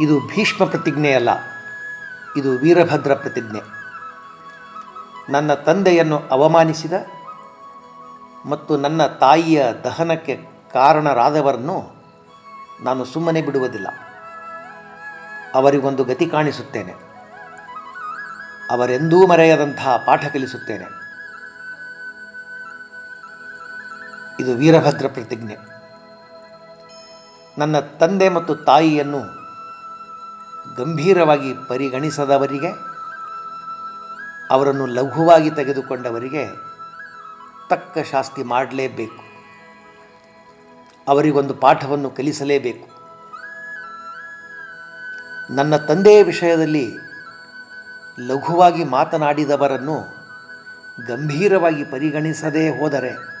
ಇದು ಭೀಷ್ಮ ಪ್ರತಿಜ್ಞೆಯಲ್ಲ ಇದು ವೀರಭದ್ರ ಪ್ರತಿಜ್ಞೆ. ನನ್ನ ತಂದೆಯನ್ನು ಅವಮಾನಿಸಿದ ಮತ್ತು ನನ್ನ ತಾಯಿಯ ದಹನಕ್ಕೆ ಕಾರಣರಾದವರನ್ನು ನಾನು ಸುಮ್ಮನೆ ಬಿಡುವುದಿಲ್ಲ. ಅವರಿಗೊಂದು ಗತಿ ಕಾಣಿಸುತ್ತೇನೆ. ಅವರೆಂದೂ ಮರೆಯದಂತಹ ಪಾಠ ಕಲಿಸುತ್ತೇನೆ. ಇದು ವೀರಭದ್ರ ಪ್ರತಿಜ್ಞೆ. ನನ್ನ ತಂದೆ ಮತ್ತು ತಾಯಿಯನ್ನು ಗಂಭೀರವಾಗಿ ಪರಿಗಣಿಸದವರಿಗೆ, ಅವರನ್ನು ಲಘುವಾಗಿ ತೆಗೆದುಕೊಂಡವರಿಗೆ ತಕ್ಕ ಶಾಸ್ತಿ ಮಾಡಲೇಬೇಕು. ಅವರಿಗೊಂದು ಪಾಠವನ್ನು ಕಲಿಸಲೇಬೇಕು. ನನ್ನ ತಂದೆಯ ವಿಷಯದಲ್ಲಿ ಲಘುವಾಗಿ ಮಾತನಾಡಿದವರನ್ನು ಗಂಭೀರವಾಗಿ ಪರಿಗಣಿಸದೇ ಹೋದರೆ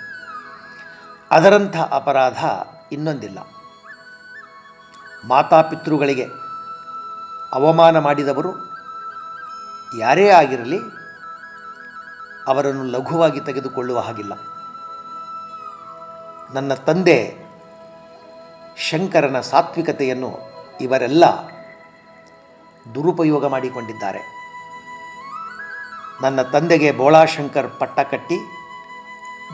ಅದರಂಥ ಅಪರಾಧ ಇನ್ನೊಂದಿಲ್ಲ. ಮಾತಾಪಿತೃಗಳಿಗೆ ಅವಮಾನ ಮಾಡಿದವರು ಯಾರೇ ಆಗಿರಲಿ ಅವರನ್ನು ಲಘುವಾಗಿ ತೆಗೆದುಕೊಳ್ಳುವ ಹಾಗಿಲ್ಲ. ನನ್ನ ತಂದೆ ಶಂಕರನ ಸಾತ್ವಿಕತೆಯನ್ನು ಇವರೆಲ್ಲ ದುರುಪಯೋಗ ಮಾಡಿಕೊಂಡಿದ್ದಾರೆ. ನನ್ನ ತಂದೆಗೆ ಬೋಳಾಶಂಕರ್ ಪಟ್ಟ ಕಟ್ಟಿ,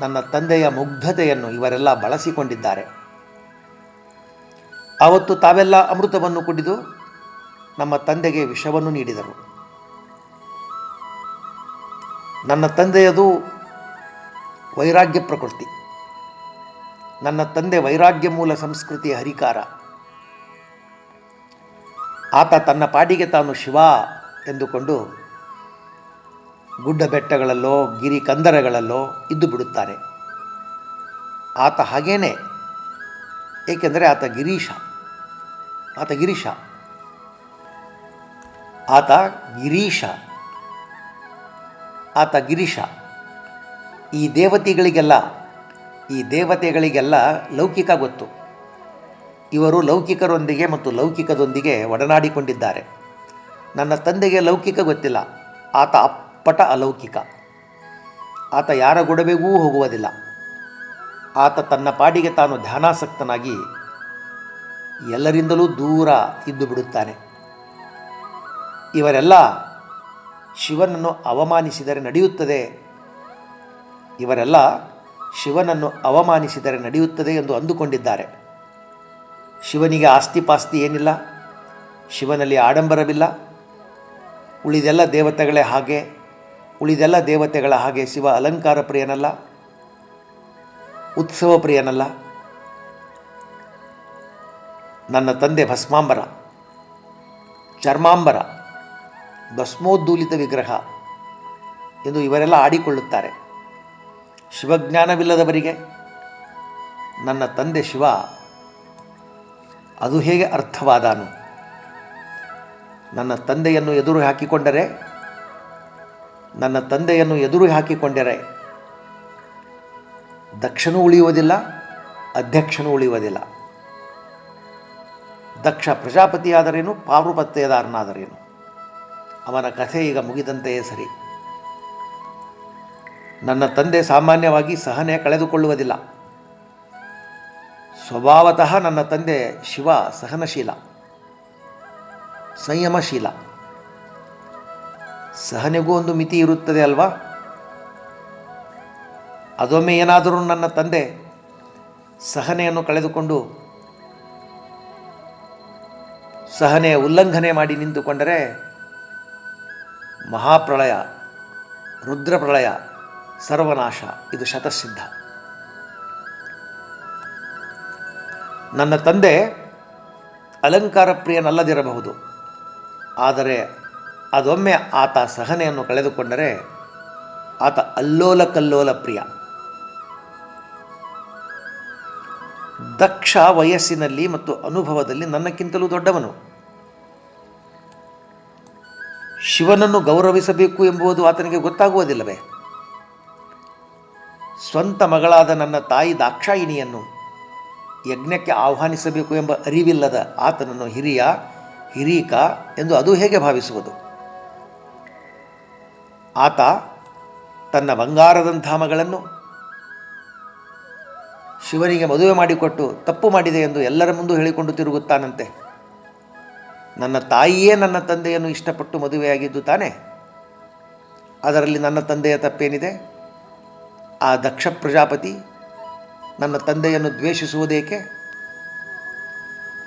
ನನ್ನ ತಂದೆಯ ಮುಗ್ಧತೆಯನ್ನು ಇವರೆಲ್ಲ ಬಳಸಿಕೊಂಡಿದ್ದಾರೆ. ಆವತ್ತು ತಾವೆಲ್ಲ ಅಮೃತವನ್ನು ಕುಡಿದು ನಮ್ಮ ತಂದೆಗೆ ವಿಷವನ್ನು ನೀಡಿದರು. ನನ್ನ ತಂದೆಯದು ವೈರಾಗ್ಯ ಪ್ರಕೃತಿ. ನನ್ನ ತಂದೆ ವೈರಾಗ್ಯ ಮೂಲ ಸಂಸ್ಕೃತಿಯ ಹರಿಕಾರ. ಆತ ತನ್ನ ಪಾಡಿಗೆ ತಾನು ಶಿವ ಎಂದುಕೊಂಡು ಗುಡ್ಡ ಬೆಟ್ಟಗಳಲ್ಲೋ, ಗಿರಿ ಕಂದರಗಳಲ್ಲೋ ಇದ್ದು ಬಿಡುತ್ತಾರೆ. ಆತ ಹಾಗೇನೆ, ಏಕೆಂದರೆ ಆತ ಗಿರೀಶ ಆತ ಗಿರೀಶ. ಆತ ಗಿರೀಶ. ಆತ ಗಿರೀಶ. ಈ ದೇವತೆಗಳಿಗೆಲ್ಲ ಈ ದೇವತೆಗಳಿಗೆಲ್ಲ ಲೌಕಿಕ ಗೊತ್ತು. ಇವರು ಲೌಕಿಕರೊಂದಿಗೆ ಮತ್ತು ಲೌಕಿಕದೊಂದಿಗೆ ಒಡನಾಡಿಕೊಂಡಿದ್ದಾರೆ. ನನ್ನ ತಂದೆಗೆ ಲೌಕಿಕ ಗೊತ್ತಿಲ್ಲ. ಆತ ಅಪ್ಪಟ ಅಲೌಕಿಕ. ಆತ ಯಾರ ಗೊಡವೆಗೂ ಹೋಗುವುದಿಲ್ಲ. ಆತ ತನ್ನ ಪಾಡಿಗೆ ತಾನು ಧ್ಯಾನಾಸಕ್ತನಾಗಿ ಎಲ್ಲರಿಂದಲೂ ದೂರ ಇದ್ದು ಬಿಡುತ್ತಾನೆ. ಇವರೆಲ್ಲ ಶಿವನನ್ನು ಅವಮಾನಿಸಿದರೆ ನಡೆಯುತ್ತದೆ. ಇವರೆಲ್ಲ ಶಿವನನ್ನು ಅವಮಾನಿಸಿದರೆ ನಡೆಯುತ್ತದೆ ಎಂದು ಅಂದುಕೊಂಡಿದ್ದಾರೆ. ಶಿವನಿಗೆ ಆಸ್ತಿಪಾಸ್ತಿ ಏನಿಲ್ಲ, ಶಿವನಲ್ಲಿ ಆಡಂಬರವಿಲ್ಲ. ಉಳಿದೆಲ್ಲ ದೇವತೆಗಳೇ ಹಾಗೆ, ಉಳಿದೆಲ್ಲ ದೇವತೆಗಳ ಹಾಗೆ ಶಿವ ಅಲಂಕಾರ ಪ್ರಿಯನಲ್ಲ, ಉತ್ಸವ ಪ್ರಿಯನಲ್ಲ. ನನ್ನ ತಂದೆ ಭಸ್ಮಾಂಬರ, ಚರ್ಮಾಂಬರ. ಭಸ್ಮೋದ್ದೂಲಿತ ವಿಗ್ರಹ ಎಂದು ಇವರೆಲ್ಲ ಆಡಿಕೊಳ್ಳುತ್ತಾರೆ. ಶಿವಜ್ಞಾನವಿಲ್ಲದವರಿಗೆ ನನ್ನ ತಂದೆ ಶಿವ, ಅದು ಹೇಗೆ ಅರ್ಥವಾದಾನು? ನನ್ನ ತಂದೆಯನ್ನು ಎದುರು ಹಾಕಿಕೊಂಡರೆ, ನನ್ನ ತಂದೆಯನ್ನು ಎದುರು ಹಾಕಿಕೊಂಡರೆ ದಕ್ಷನು ಉಳಿಯುವುದಿಲ್ಲ, ಅಧ್ಯಕ್ಷನು ಉಳಿಯುವುದಿಲ್ಲ. ದಕ್ಷ ಪ್ರಜಾಪತಿಯಾದರೇನು, ಪಾರುಪತ್ಯದಾರನಾದರೇನು? ಅವನ ಕಥೆ ಈಗ ಮುಗಿದಂತೆಯೇ ಸರಿ. ನನ್ನ ತಂದೆ ಸಾಮಾನ್ಯವಾಗಿ ಸಹನೆ ಕಳೆದುಕೊಳ್ಳುವುದಿಲ್ಲ. ಸ್ವಭಾವತಃ ನನ್ನ ತಂದೆ ಶಿವ ಸಹನಶೀಲ, ಸಂಯಮಶೀಲ. ಸಹನೆಗೂ ಒಂದು ಮಿತಿ ಇರುತ್ತದೆ ಅಲ್ವಾ? ಅದೊಮ್ಮೆ ಏನಾದರೂ ನನ್ನ ತಂದೆ ಸಹನೆಯನ್ನು ಕಳೆದುಕೊಂಡು ಸಹನೆ ಉಲ್ಲಂಘನೆ ಮಾಡಿ ನಿಂತುಕೊಂಡರೆ ಮಹಾಪ್ರಳಯ, ರುದ್ರಪ್ರಳಯ, ಸರ್ವನಾಶ, ಇದು ಶತಸಿದ್ಧ. ನನ್ನ ತಂದೆ ಅಲಂಕಾರ ಪ್ರಿಯನಲ್ಲದಿರಬಹುದು. ಆದರೆ ಅದೊಮ್ಮೆ ಆತ ಸಹನೆಯನ್ನು ಕಳೆದುಕೊಂಡರೆ ಆತ ಅಲ್ಲೋಲ ಕಲ್ಲೋಲ ಪ್ರಿಯ. ದಕ್ಷ ವಯಸ್ಸಿನಲ್ಲಿ ಮತ್ತು ಅನುಭವದಲ್ಲಿ ನನ್ನಕ್ಕಿಂತಲೂ ದೊಡ್ಡವನು. ಶಿವನನ್ನು ಗೌರವಿಸಬೇಕು ಎಂಬುದು ಆತನಿಗೆ ಗೊತ್ತಾಗುವುದಿಲ್ಲವೇ? ಸ್ವಂತ ಮಗಳಾದ ನನ್ನ ತಾಯಿ ದಾಕ್ಷಾಯಿಣಿಯನ್ನು ಯಜ್ಞಕ್ಕೆ ಆಹ್ವಾನಿಸಬೇಕು ಎಂಬ ಅರಿವಿಲ್ಲದ ಆತನನ್ನು ಹಿರಿಯ, ಹಿರೀಕ ಎಂದು ಅದು ಹೇಗೆ ಭಾವಿಸುವುದು? ಆತ ತನ್ನ ಬಂಗಾರದಂಥ ಮಗಳನ್ನು ಶಿವನಿಗೆ ಮದುವೆ ಮಾಡಿಕೊಟ್ಟು ತಪ್ಪು ಮಾಡಿದೆ ಎಂದು ಎಲ್ಲರ ಮುಂದೂ ಹೇಳಿಕೊಂಡು ತಿರುಗುತ್ತಾನಂತೆ. ನನ್ನ ತಾಯಿಯೇ ನನ್ನ ತಂದೆಯನ್ನು ಇಷ್ಟಪಟ್ಟು ಮದುವೆಯಾಗಿದ್ದು ತಾನೇ? ಅದರಲ್ಲಿ ನನ್ನ ತಂದೆಯ ತಪ್ಪೇನಿದೆ? ಆ ದಕ್ಷ ಪ್ರಜಾಪತಿ ನನ್ನ ತಂದೆಯನ್ನು ದ್ವೇಷಿಸುವುದೇಕೆ?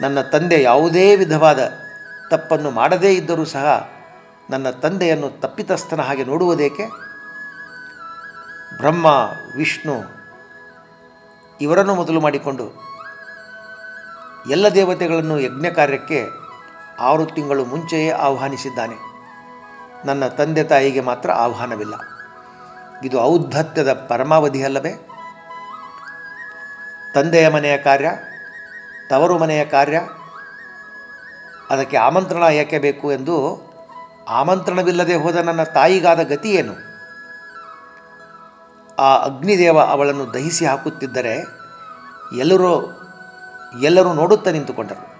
ನನ್ನ ತಂದೆ ಯಾವುದೇ ವಿಧವಾದ ತಪ್ಪನ್ನು ಮಾಡದೇ ಇದ್ದರೂ ಸಹ ನನ್ನ ತಂದೆಯನ್ನು ತಪ್ಪಿತಸ್ಥನ ಹಾಗೆ ನೋಡುವುದೇಕೆ? ಬ್ರಹ್ಮ, ವಿಷ್ಣು ಇವರನ್ನು ಮೊದಲು ಮಾಡಿಕೊಂಡು ಎಲ್ಲ ದೇವತೆಗಳನ್ನು ಯಜ್ಞ ಕಾರ್ಯಕ್ಕೆ ಆರು ತಿಂಗಳು ಮುಂಚೆಯೇ ಆಹ್ವಾನಿಸಿದ್ದಾನೆ. ನನ್ನ ತಂದೆ ತಾಯಿಗೆ ಮಾತ್ರ ಆಹ್ವಾನವಿಲ್ಲ. ಇದು ಔದ್ಧತ್ಯದ ಪರಮಾವಧಿಯಲ್ಲವೇ? ತಂದೆಯ ಮನೆಯ ಕಾರ್ಯ, ತವರು ಮನೆಯ ಕಾರ್ಯ, ಅದಕ್ಕೆ ಆಮಂತ್ರಣ ಏಕೆ ಬೇಕು ಎಂದು ಆಮಂತ್ರಣವಿಲ್ಲದೆ ಹೋದ ನನ್ನ ತಾಯಿಗಾದ ಗತಿ ಏನು? ಆ ಅಗ್ನಿದೇವ ಅವಳನ್ನು ದಹಿಸಿ ಹಾಕುತ್ತಿದ್ದರೆ ಎಲ್ಲರೂ ಎಲ್ಲರೂ ನೋಡುತ್ತಾ ನಿಂತುಕೊಂಡರು.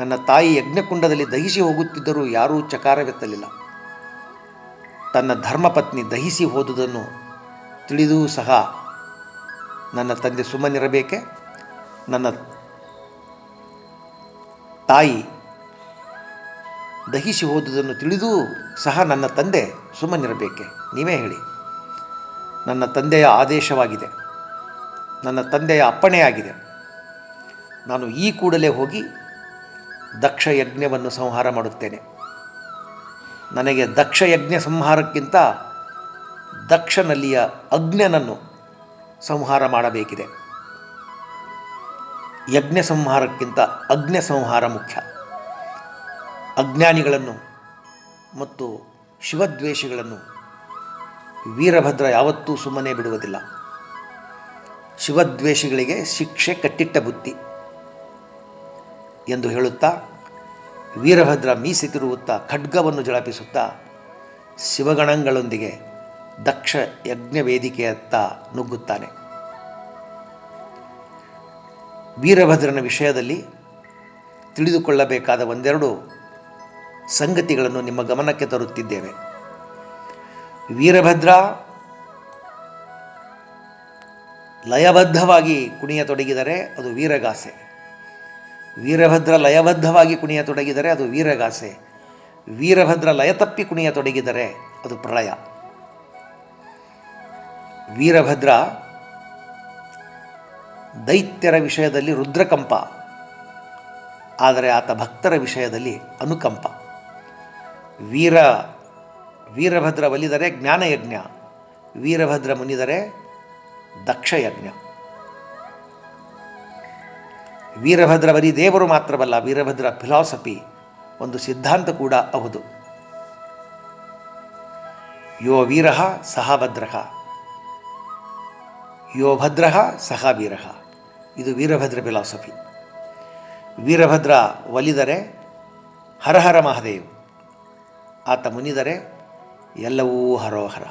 ನನ್ನ ತಾಯಿ ಯಜ್ಞಕುಂಡದಲ್ಲಿ ದಹಿಸಿ ಹೋಗುತ್ತಿದ್ದರೂ ಯಾರೂ ಚಕಾರವೆತ್ತಲಿಲ್ಲ. ತನ್ನ ಧರ್ಮಪತ್ನಿ ದಹಿಸಿ ಹೋದುದನ್ನು ತಿಳಿದೂ ಸಹ ನನ್ನ ತಂದೆ ಸುಮ್ಮನಿರಬೇಕೆ? ನನ್ನ ತಾಯಿ ದಹಿಸಿ ಹೋದುದನ್ನು ತಿಳಿದೂ ಸಹ ನನ್ನ ತಂದೆ ಸುಮ್ಮನಿರಬೇಕೆ? ನೀವೇ ಹೇಳಿ. ನನ್ನ ತಂದೆಯ ಆದೇಶವಾಗಿದೆ. ನನ್ನ ತಂದೆಯ ಅಪ್ಪಣೆಯಾಗಿದೆ. ನಾನು ಈ ಕೂಡಲೇ ಹೋಗಿ ದಕ್ಷ ಯಜ್ಞವನ್ನು ಸಂಹಾರ ಮಾಡುತ್ತೇನೆ. ನನಗೆ ದಕ್ಷ ಯಜ್ಞ ಸಂಹಾರಕ್ಕಿಂತ ದಕ್ಷನಲ್ಲಿಯ ಅಗ್ನನನ್ನು ಸಂಹಾರ ಮಾಡಬೇಕಿದೆ. ಯಜ್ಞ ಸಂಹಾರಕ್ಕಿಂತ ಅಗ್ನ ಸಂಹಾರ ಮುಖ್ಯ. ಅಜ್ಞಾನಿಗಳನ್ನು ಮತ್ತು ಶಿವದ್ವೇಷಿಗಳನ್ನು ವೀರಭದ್ರ ಯಾವತ್ತೂ ಸುಮ್ಮನೆ ಬಿಡುವುದಿಲ್ಲ. ಶಿವದ್ವೇಷಿಗಳಿಗೆ ಶಿಕ್ಷೆ ಕಟ್ಟಿಟ್ಟ ಬುದ್ಧಿ. ಎಂದು ಹೇಳುತ್ತಾ, ವೀರಭದ್ರ ಮೀಸಿ ತಿರುಗುತ್ತಾ ಖಡ್ಗವನ್ನು ಜಳಪಿಸುತ್ತಾ, ಶಿವಗಣಗಳೊಂದಿಗೆ ದಕ್ಷ ಯಜ್ಞ ವೇದಿಕೆಯತ್ತ ನುಗ್ಗುತ್ತಾನೆ. ವೀರಭದ್ರನ ವಿಷಯದಲ್ಲಿ ತಿಳಿದುಕೊಳ್ಳಬೇಕಾದ ಒಂದೆರಡು ಸಂಗತಿಗಳನ್ನು ನಿಮ್ಮ ಗಮನಕ್ಕೆ ತರುತ್ತಿದ್ದೇವೆ. ವೀರಭದ್ರ ಲಯಬದ್ಧವಾಗಿ ಕುಣಿಯತೊಡಗಿದರೆ ಅದು ವೀರಗಾಸೆ. ವೀರಭದ್ರ ಲಯಬದ್ಧವಾಗಿ ಕುಣಿಯತೊಡಗಿದರೆ ಅದು ವೀರಗಾಸೆ. ವೀರಭದ್ರ ಲಯ ತಪ್ಪಿ ಕುಣಿಯತೊಡಗಿದರೆ ಅದು ಪ್ರಳಯ. ವೀರಭದ್ರ ದೈತ್ಯರ ವಿಷಯದಲ್ಲಿ ರುದ್ರಕಂಪ, ಆದರೆ ಆತ ಭಕ್ತರ ವಿಷಯದಲ್ಲಿ ಅನುಕಂಪ. ವೀರ, ವೀರಭದ್ರ ಒಲಿದರೆ ಜ್ಞಾನಯಜ್ಞ, ವೀರಭದ್ರ ಮುನಿದರೆ ದಕ್ಷಯಜ್ಞ. ವೀರಭದ್ರ ಬರೀ ದೇವರು ಮಾತ್ರವಲ್ಲ, ವೀರಭದ್ರ ಫಿಲಾಸಫಿ ಒಂದು ಸಿದ್ಧಾಂತ ಕೂಡ ಹೌದು. ಯೋ ವೀರ ಸಹ ಭದ್ರ. ಯೋ ಭದ್ರ ಸಹ ವೀರ. ಇದು ವೀರಭದ್ರ ಫಿಲಾಸಫಿ ವೀರಭದ್ರ ಒಲಿದರೆ ಹರಹರ ಮಹಾದೇವ್. ಆತ ಮುನಿದರೆ ಎಲ್ಲವೂ ಹರೋಹರ.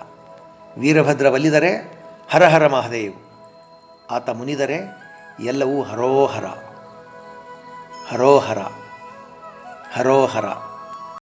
ವೀರಭದ್ರ ಒಲಿದರೆ ಹರಹರ ಮಹಾದೇವ್. ಆತ ಮುನಿದರೆ ಎಲ್ಲವೂ ಹರೋಹರ. ハローハラ。ハローハラ。